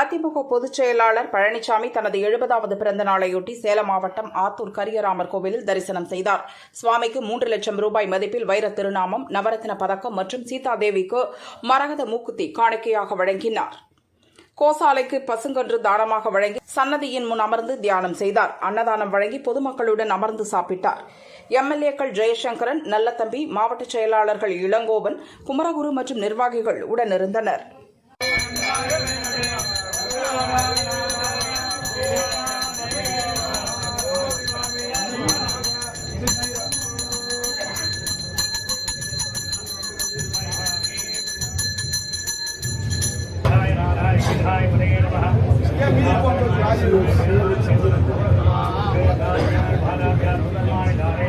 அதிமுக பொதுச் செயலாளர் பழனிசாமி தனது எழுபதாவது பிறந்த நாளையொட்டி சேலம் மாவட்டம் ஆத்தூர் கரியராமர் கோவிலில் தரிசனம் செய்தார். சுவாமிக்கு மூன்று லட்சம் ரூபாய் மதிப்பில் வைர திருநாமம் நவரத்ன பதக்கம் மற்றும் சீதாதேவிக்கு மரகத மூக்குத்தி காணிக்கையாக வழங்கினார். கோசாலைக்கு பசுங்கன்று தானமாக வழங்கி சன்னதியின் முன் அமர்ந்து தியானம் செய்தார். அன்னதானம் வழங்கி பொதுமக்களுடன் அமர்ந்து சாப்பிட்டார். எம்எல்ஏக்கள் ஜெயசங்கரன் நல்லத்தம்பி மாவட்ட செயலாளர்கள் இளங்கோவன் குமரகுரு மற்றும் நிர்வாகிகள் உடனிருந்தனா் Thank you.